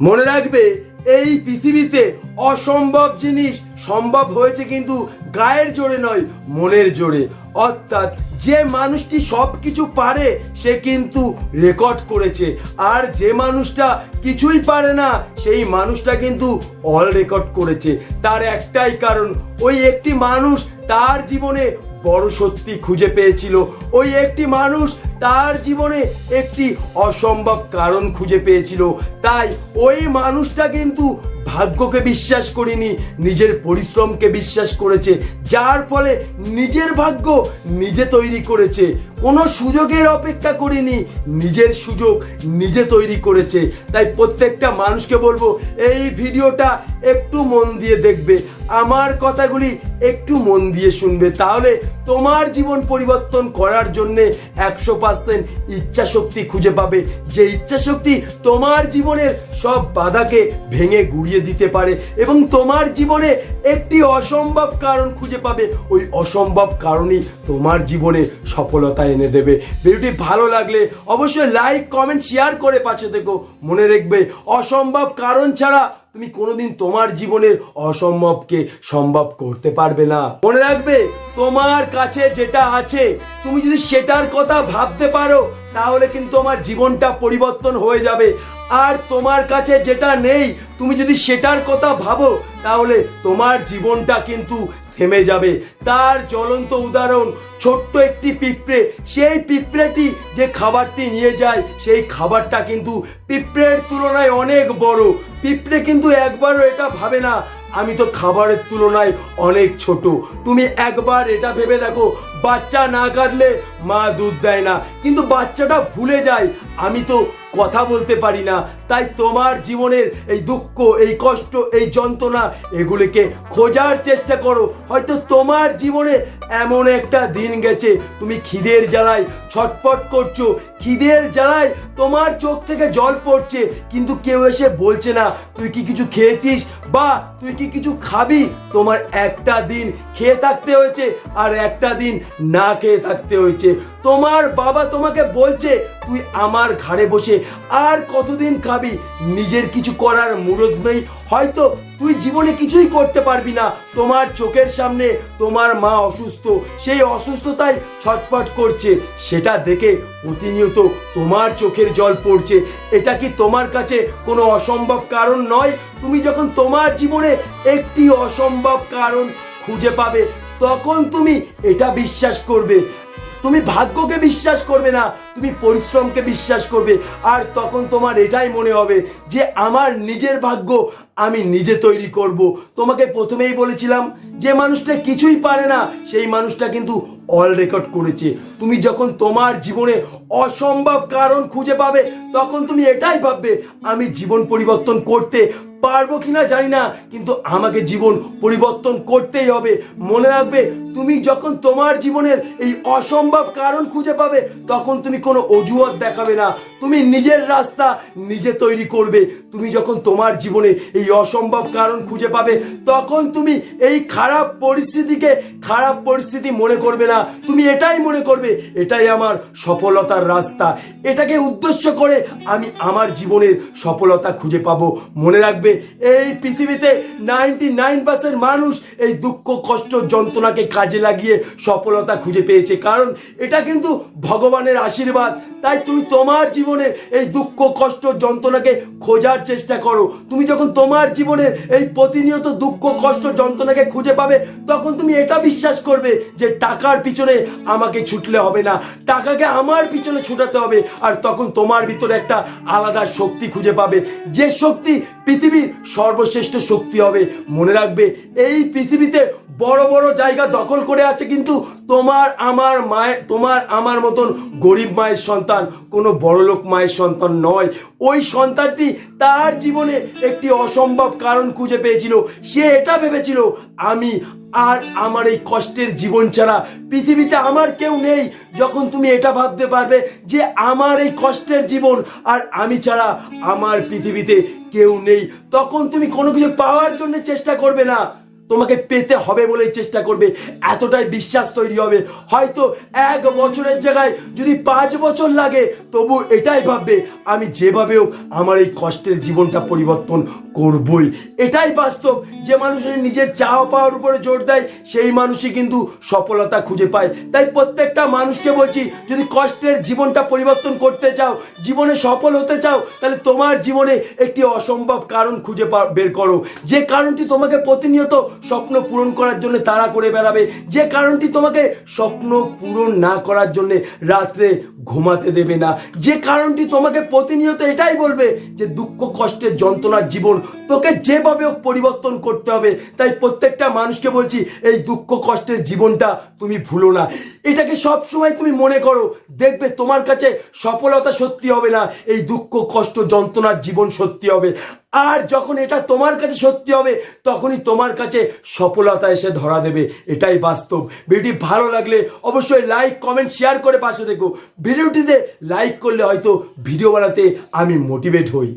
মনে রাখবে, এই পৃথিবীতে অসম্ভব জিনিস সম্ভব হয়েছে কিন্তু গায়ের জোরে নয়, মনের জোরে। অর্থাৎ যে মানুষটি সব কিছু পারে, সে কিন্তু রেকর্ড করেছে। আর যে মানুষটা কিছুই পারে না, সেই মানুষটা কিন্তু অল রেকর্ড করেছে। তার একটাই কারণ, ওই একটি মানুষ তার জীবনে বড় সত্যি খুঁজে পেয়েছিল। ওই একটি মানুষ তার জীবনে একটি অসম্ভব কারণ খুঁজে পেয়েছিল। তাই ওই মানুষটা কিন্তু ভাগ্যকে বিশ্বাস করেনি, নিজের পরিশ্রমকে বিশ্বাস করেছে, যার ফলে নিজের ভাগ্য নিজে তৈরি করেছে। কোনো সুযোগের অপেক্ষা করিনি, নিজের সুযোগ নিজে তৈরি করেছে। তাই প্রত্যেকটা মানুষকে বলব, এই ভিডিওটা একটু মন দিয়ে দেখবে, আমার কথাগুলি একটু মন দিয়ে শুনবে। তাহলে তোমার জীবন পরিবর্তন করার জন্যে একশো পার্সেন্ট ইচ্ছা শক্তি খুঁজে পাবে যে ইচ্ছা শক্তি তোমার জীবনের সব বাধাকে ভেঙে গুড়িয়ে দিতে পারে এবং তোমার জীবনে একটি অসম্ভব কারণ খুঁজে পাবে ওই অসম্ভব কারণই তোমার জীবনে সফলতা এনে দেবে ভিডিওটি ভালো লাগলে অবশ্যই লাইক কমেন্ট শেয়ার করে পাশে থেকো মনে রাখবে অসম্ভব কারণ ছাড়া তুমি কোনোদিন তোমার জীবনের অসম্ভবকে সম্ভব করতে পারবে না। মনে রাখবে, তোমার কাছে যেটা আছে, তুমি যদি সেটার কথা ভাবতে পারো, তাহলে কিন্তু তোমার জীবনটা পরিবর্তন হয়ে যাবে। আর তোমার কাছে যেটা নেই, তুমি যদি সেটার কথা ভাবো, তাহলে তোমার জীবনটা কিন্তু থেমে যাবে। তার জ্বলন্ত উদাহরণ, ছোট্ট একটি পিঁপড়ে। সেই পিঁপড়েটি যে খাবারটি নিয়ে যায়, সেই খাবারটা কিন্তু পিঁপড়ের তুলনায় অনেক বড়। পিঁপড়ে কিন্তু একবারও এটা ভাবে না, আমি তো খাবারের তুলনায় অনেক ছোট। তুমি একবার এটা ভেবে দেখো, বাচ্চা না কাঁদলে মা দুধ দেয় না। কিন্তু বাচ্চাটা ভুলে যায়, আমি তো কথা বলতে পারি না। তাই তোমার জীবনের এই দুঃখ, এই কষ্ট, এই যন্ত্রণা, এগুলিকে খোঁজার চেষ্টা করো। হয়তো তোমার জীবনে এমন একটা দিন গেছে, তুমি খিদের জ্বালায় ছটপট করছ। খিদের জ্বালায় তোমার চোখ থেকে জল পড়ছে, কিন্তু কেউ এসে বলছে না, তুই কি কিছু খেয়েছিস? বা, তুই কি কিছু খাবি? তোমার একটা দিন খেয়ে থাকতে হয়েছে, আর একটা দিন না খেয়ে থাকতে হয়েছে। তোমার বাবা তোমাকে বলছে, তুই আমার ঘাড়ে বসে আর কতদিন খাবি? নিজের কিছু করার মুরদ নেই। হয়তো তুই জীবনে কিছুই করতে পারবি না। তোমার চোখের সামনে তোমার মা অসুস্থ। সেই অসুস্থতায় ছটপট করছে। সেটা দেখে প্রতিনিয়ত তোমার চোখের জল পড়ছে। এটা কি তোমার কাছে কোনো অসম্ভব কারণ নয়? তুমি যখন তোমার জীবনে একটি অসম্ভব কারণ খুঁজে পাবে, তখন তুমি এটা বিশ্বাস করবে। তুমি ভাগ্যকে বিশ্বাস করবে না, তুমি পরিশ্রমকে বিশ্বাস করবে। আর তখন তোমার এটাই মনে হবে যে আমার নিজের ভাগ্য আমি নিজে তৈরি করব। তোমাকে প্রথমেই বলেছিলাম যে মানুষটা কিছুই পারে না, সেই মানুষটা কিন্তু অল রেকর্ড করেছে। তুমি যখন তোমার জীবনে অসম্ভব কারণ খুঁজে পাবে, তখন তুমি এটাই ভাববে, আমি জীবন পরিবর্তন করতে পারব কিনা জানি না, কিন্তু আমাকে জীবন পরিবর্তন করতেই হবে। মনে রাখবে, তুমি যখন তোমার জীবনের এই অসম্ভব কারণ খুঁজে পাবে, তখন তুমি কোনো অজুহাত দেখাবে না। তুমি নিজের রাস্তা নিজে তৈরি করবে। তুমি যখন তোমার জীবনে এই অসম্ভব কারণ খুঁজে পাবে, তখন তুমি এই খারাপ পরিস্থিতিকে খারাপ পরিস্থিতি মনে করবে না। তুমি এটাই মনে করবে, এটাই আমার সফলতার রাস্তা। এটাকে উদ্দেশ্য করে আমি আমার জীবনের সফলতা খুঁজে পাবো। মনে রাখবে এই পৃথিবীতে নাইনটি নাইন পার্সেন্ট মানুষ এই দুঃখ, কষ্ট, যন্ত্রণাকে কাজে লাগিয়ে সফলতা খুঁজে পেয়েছে। কারণ এটা কিন্তু ভগবানের আশীর্বাদ। তাই তুমি তোমার জীবনে এই দুঃখ, কষ্ট, যন্ত্রণাকে খোঁজার চেষ্টা করো। তুমি যখন তোমার জীবনে এই প্রতিনিয়ত দুঃখ, কষ্ট, যন্ত্রণাকে খুঁজে পাবে, তখন তুমি এটা বিশ্বাস করবে যে টাকার পিছনে আমাকে ছুটলে হবে না। টাকাকে আমার পিছনে ছুটাতে হবে, আর তখন তোমার ভিতরে একটা আলাদা শক্তি খুঁজে পাবে। যে শক্তি পৃথিবীর সর্বশ্রেষ্ঠ শক্তি হবে। মনে রাখবে, এই পৃথিবীতে বড় বড় জায়গা দখল করে আছে কিন্তু তোমার, আমার মায়ের, তোমার, আমার মতন গরিব মায়ের সন্তান, কোনো বড়লোক মায়ের সন্তান নয়। ওই সন্তানটি তার জীবনে একটি অসম্ভব কারণ খুঁজে পেয়েছিল। সে এটা ভেবেছিল, আমি আর আমার এই কষ্টের জীবন ছাড়া পৃথিবীতে আমার কেউ নেই। যখন তুমি এটা ভাবতে পারবে যে আমার এই কষ্টের জীবন আর আমি ছাড়া আমার পৃথিবীতে কেউ নেই, তখন তুমি কোনো কিছু পাওয়ার জন্য চেষ্টা করবে না। তোমাকে পেতে হবে বলেই চেষ্টা করবে। এতটাই বিশ্বাস তৈরি হবে। হয়তো এক বছরের জায়গায় যদি পাঁচ বছর লাগে, তবু এটাই ভাববে, আমি যেভাবে হোক আমার এই কষ্টের জীবনটা পরিবর্তন করবই। এটাই বাস্তব, যে মানুষের নিজের চাওয়া পাওয়ার উপরে জোর দেয়, সেই মানুষই কিন্তু সফলতা খুঁজে পায়। তাই প্রত্যেকটা মানুষকে বলছি, যদি কষ্টের জীবনটা পরিবর্তন করতে চাও, জীবনে সফল হতে চাও, তাহলে তোমার জীবনে একটি অসম্ভব কারণ খুঁজে বের করো। যে কারণটি তোমাকে প্রতিনিয়ত স্বপ্ন পূরণ করার জন্য তাড়া করে বেড়াবে। যে কারণটি তোমাকে স্বপ্ন পূরণ না করার জন্য রাত্রে ঘুমাতে দেবে না। যে কারণটি তোমাকে প্রতিনিয়ত এটাই বলবে যে দুঃখ, কষ্টের যন্ত্রণার জীবন তোকে যেভাবে পরিবর্তন করতে হবে। তাই প্রত্যেকটা মানুষকে বলছি, এই দুঃখ, কষ্টের জীবনটা তুমি ভুলো না। এটাকে সব সময় তুমি মনে করো, দেখবে তোমার কাছে সফলতা সত্যি হবে না, এই দুঃখ, কষ্ট, যন্ত্রণার জীবন সত্যি হবে। আর যখন এটা তোমার কাছে সত্যি হবে, তখনই তোমার কাছে সফলতা এসে ধরা দেবে। এটাই বাস্তব। ভিডিওটি ভালো লাগলে অবশ্যই লাইক, কমেন্ট, শেয়ার করে পাশে দেখো ভিডিওটিতে লাইক করলে হয়তো ভিডিও বানাতে আমি মোটিভেট হই।